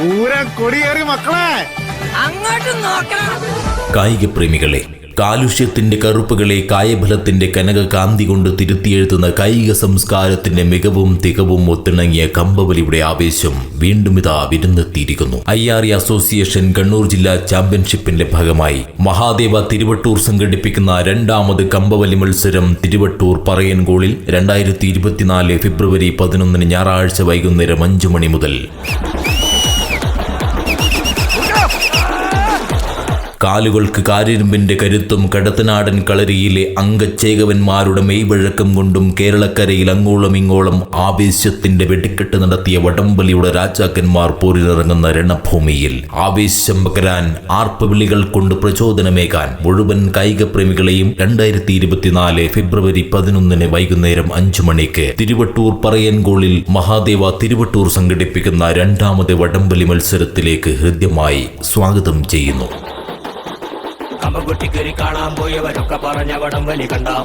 പൂരം കൊടിയേറി മക്കളെ. അങ്ങോട്ട് നോക്കണം. കായിക പ്രേമികളെ കാലുഷ്യത്തിന്റെ കറുപ്പുകളെ കായബലത്തിന്റെ കനകകാന്തി കൊണ്ട് തിരുത്തിയെഴുതുന്ന കായിക സംസ്കാരത്തിന്റെ മികവും തികവും ഒത്തിണങ്ങിയ കമ്പവലിയുടെ ആവേശം വീണ്ടും ഇതാ വിരുന്നെത്തിയിരിക്കുന്നു. I R E association Kannur ജില്ലാ ചാമ്പ്യൻഷിപ്പിന്റെ ഭാഗമായി മഹാദേവ തിരുവട്ടൂർ സംഘടിപ്പിക്കുന്ന രണ്ടാമത് കമ്പവലി മത്സരം തിരുവട്ടൂർ പറയൻകോളിൽ രണ്ടായിരത്തി ഇരുപത്തിനാല് ഫെബ്രുവരി പതിനൊന്നിന് ഞായറാഴ്ച വൈകുന്നേരം അഞ്ചു മണി മുതൽ. കാലുകൾക്ക് കാരിരുമ്പിന്റെ കരുത്തും കടത്തനാടൻ കളരിയിലെ അംഗച്ചേകവന്മാരുടെ മെയ്വഴക്കം കൊണ്ടും കേരളക്കരയിൽ അങ്ങോളം ഇങ്ങോളം ആവേശത്തിന്റെ വെടിക്കെട്ട് നടത്തിയ വടംവലിയുടെ രാജാക്കന്മാർ പോരിലിറങ്ങുന്ന രണഭൂമിയിൽ ആവേശം പകരാൻ ആർപ്പവിളികൾ കൊണ്ട് പ്രചോദനമേകാൻ മുഴുവൻ കായിക പ്രേമികളെയും രണ്ടായിരത്തി ഇരുപത്തിനാല് ഫെബ്രുവരി പതിനൊന്നിന് വൈകുന്നേരം അഞ്ചു മണിക്ക് തിരുവട്ടൂർ പറയൻകോളിൽ മഹാദേവ തിരുവട്ടൂർ സംഘടിപ്പിക്കുന്ന രണ്ടാമത് വടംവലി മത്സരത്തിലേക്ക് ഹൃദ്യമായി സ്വാഗതം ചെയ്യുന്നു. കമ്പകുട്ടിക്കരി കാണാൻ പോയവരൊക്കെ പറഞ്ഞ വടം കണ്ടാം.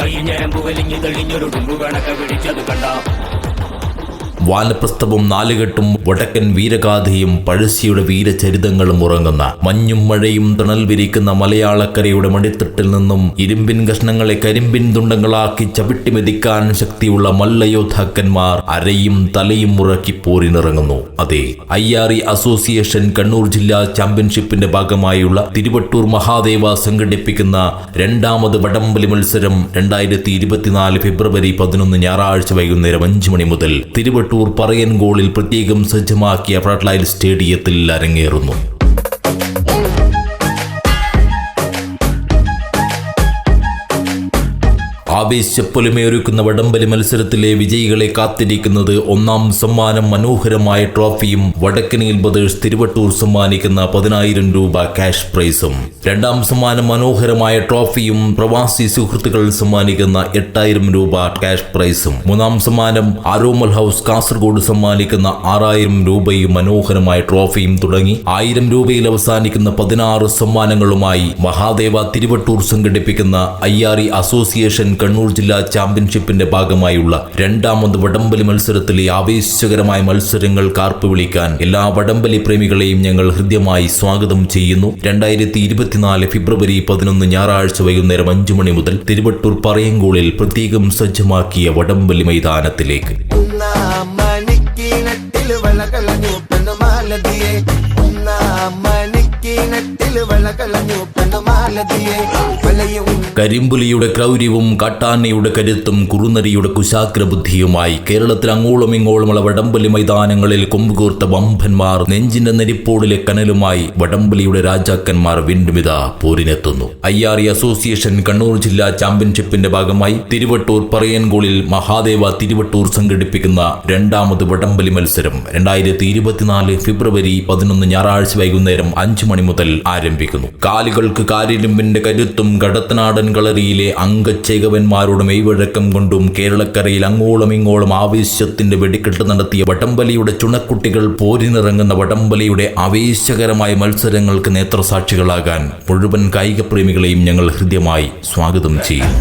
കണ്ട ഞരമ്പു വലിഞ്ഞു തെളിഞ്ഞൊരു കണക്കെ പിടിച്ചത് കണ്ട. വാനപ്രസ്ഥവും നാലുകെട്ടും വടക്കൻ വീരഗാഥയും പഴശ്ശിയുടെ വീരചരിതങ്ങളും ഉറങ്ങുന്ന മഞ്ഞും മഴയും തണൽ വിരിക്കുന്ന മലയാളക്കരയുടെ മടിത്തട്ടിൽ നിന്നും ഇരുമ്പിൻ കഷ്ണങ്ങളെ കരിമ്പിൻ തുണ്ടങ്ങളാക്കി ചവിട്ടിമെതിക്കാൻ ശക്തിയുള്ള മല്ലയോദ്ധാക്കന്മാർ അരയും തലയും മുറക്കി പോരിനിറങ്ങുന്നു. അതെ I R E association Kannur ജില്ലാ ചാമ്പ്യൻഷിപ്പിന്റെ ഭാഗമായുള്ള തിരുവട്ടൂർ മഹാദേവ സംഘടിപ്പിക്കുന്ന രണ്ടാമത് വടംവലി മത്സരം രണ്ടായിരത്തി ഇരുപത്തിനാല് ഫെബ്രുവരി പതിനൊന്ന് ഞായറാഴ്ച വൈകുന്നേരം അഞ്ചു മണി മുതൽ തിരുവട്ടൂർ പറയൻകോളിൽ പ്രത്യേകം സജ്ജമാക്കിയ ഫ്ലഡ് സ്റ്റേഡിയത്തിൽ അരങ്ങേറുന്നു. ആവേശപ്പൊലിമയൊരുക്കുന്ന വടംവലി മത്സരത്തിലെ വിജയികളെ കാത്തിരിക്കുന്നത് ഒന്നാം സമ്മാനം മനോഹരമായ ട്രോഫിയും വടക്കനിയിൽ ബ്രദേഴ്സ് തിരുവട്ടൂർ സമ്മാനിക്കുന്ന പതിനായിരം രൂപ ക്യാഷ് പ്രൈസും. രണ്ടാം സമ്മാനം മനോഹരമായ ട്രോഫിയും പ്രവാസി സുഹൃത്തുക്കൾ സമ്മാനിക്കുന്ന എട്ടായിരം രൂപ ക്യാഷ് പ്രൈസും. മൂന്നാം സമ്മാനം ആരോമൽ ഹൗസ് കാസർഗോഡ് സമ്മാനിക്കുന്ന ആറായിരം രൂപയും മനോഹരമായ ട്രോഫിയും തുടങ്ങി ആയിരം രൂപയിൽ അവസാനിക്കുന്ന പതിനാറ് സമ്മാനങ്ങളുമായി മഹാദേവ തിരുവട്ടൂർ സംഘടിപ്പിക്കുന്ന ഇ അസോസിയേഷൻ കണ്ണൂർ ജില്ലാ ചാമ്പ്യൻഷിപ്പിന്റെ ഭാഗമായുള്ള രണ്ടാമത് വടംവലി മത്സരത്തിലെ ആവേശകരമായ മത്സരങ്ങൾ കാർപ്പ് വിളിക്കാൻ എല്ലാ വടംവലി പ്രേമികളെയും ഞങ്ങൾ ഹൃദ്യമായി സ്വാഗതം ചെയ്യുന്നു. രണ്ടായിരത്തി ഇരുപത്തിനാല് ഫെബ്രുവരി പതിനൊന്ന് ഞായറാഴ്ച വൈകുന്നേരം അഞ്ചു മണി മുതൽ തിരുവട്ടൂർ പറയങ്കോളിൽ പ്രത്യേകം സജ്ജമാക്കിയ വടംവലി മൈതാനത്തിലേക്ക്. വളകളഞ്ഞു കരിമ്പുലിയുടെ ക്രൗര്യവും കാട്ടാനയുടെ കരുത്തും കുറുനരിയുടെ കുശാഗ്ര ബുദ്ധിയുമായി കേരളത്തിൽ അങ്ങോളം ഇങ്ങോളമുള്ള വടംവലി മൈതാനങ്ങളിൽ കൊമ്പുകൂർത്ത വമ്പന്മാർ നെഞ്ചിന്റെ നെരിപ്പോടിലെ കനലുമായി വടംവലിയുടെ രാജാക്കന്മാർ വീണ്ടും ഇതാ പോരിനെത്തുന്നു. I R E association Kannur ജില്ലാ ചാമ്പ്യൻഷിപ്പിന്റെ ഭാഗമായി തിരുവട്ടൂർ പറയൻകോളിൽ മഹാദേവ തിരുവട്ടൂർ സംഘടിപ്പിക്കുന്ന രണ്ടാമത് വടംവലി മത്സരം രണ്ടായിരത്തി ഇരുപത്തിനാല് ഫെബ്രുവരി പതിനൊന്ന് ഞായറാഴ്ച വൈകുന്നേരം അഞ്ചു മണി മുതൽ ആരംഭിക്കുന്നു. കാലുകൾക്ക് കാരിരുമ്പിന്റെ കരുത്തും കടത്തനാടൻ കളരിയിലെ അംഗച്ചേകവന്മാരുടെ മെയ്വഴക്കം കൊണ്ടും കേരളക്കരയിൽ അങ്ങോളം ഇങ്ങോളം ആവേശത്തിന്റെ വെടിക്കെട്ട് നടത്തിയ വടംവലിയുടെ ചുണക്കുട്ടികൾ പോരിനിറങ്ങുന്ന വടംവലിയുടെ ആവേശകരമായ മത്സരങ്ങൾക്ക് നേത്രസാക്ഷികളാകാൻ മുഴുവൻ കായിക പ്രേമികളെയും ഞങ്ങൾ ഹൃദ്യമായി സ്വാഗതം ചെയ്യും.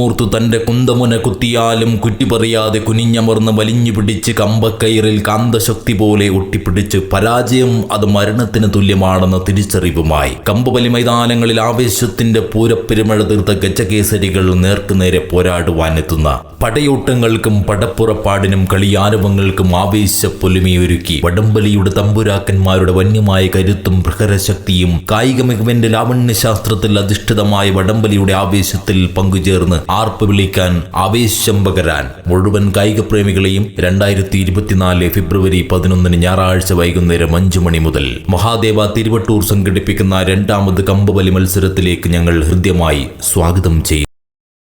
കൂർത്തുമൂർത്തു തന്റെ കുന്തമുന കുത്തിയാലും കുറ്റിപ്പറിയാതെ കുനിഞ്ഞമർന്ന് വലിഞ്ഞു പിടിച്ച് കമ്പക്കയറിൽ കാന്തശക്തി പോലെ ഒട്ടിപ്പിടിച്ച് പരാജയം അത് മരണത്തിന് തുല്യമാണെന്ന തിരിച്ചറിവുമായി. കമ്പവലി മൈതാനങ്ങളിൽ ആവേശത്തിന്റെ പൂരപ്പെരുമഴ തീർത്ത ഗജകേസരികൾ നേർക്കുനേരെ പോരാടുവാനെത്തുന്ന പടയോട്ടങ്ങൾക്കും പടപ്പുറപ്പാടിനും കളിയാരവങ്ങൾക്കും ആവേശ പൊലിമയൊരുക്കി വടംബലിയുടെ തമ്പുരാക്കന്മാരുടെ വന്യമായ കരുത്തും പ്രഹരശക്തിയും കായിക മികവിന്റെ ലാവണ്യശാസ്ത്രത്തിൽ അധിഷ്ഠിതമായ വടംബലിയുടെ ആവേശത്തിൽ പങ്കുചേർന്ന് ആർപ്പ് വിളിക്കാൻ ആവേശം പകരാൻ മുഴുവൻ കായിക പ്രേമികളെയും രണ്ടായിരത്തി ഇരുപത്തിനാല് ഫെബ്രുവരി പതിനൊന്നിന് ഞായറാഴ്ച വൈകുന്നേരം അഞ്ചു മണി മുതൽ മഹാദേവ തിരുവട്ടൂർ സംഘടിപ്പിക്കുന്ന രണ്ടാമത് കമ്പവലി മത്സരത്തിലേക്ക് ഞങ്ങൾ ഹൃദ്യമായി സ്വാഗതം ചെയ്യും.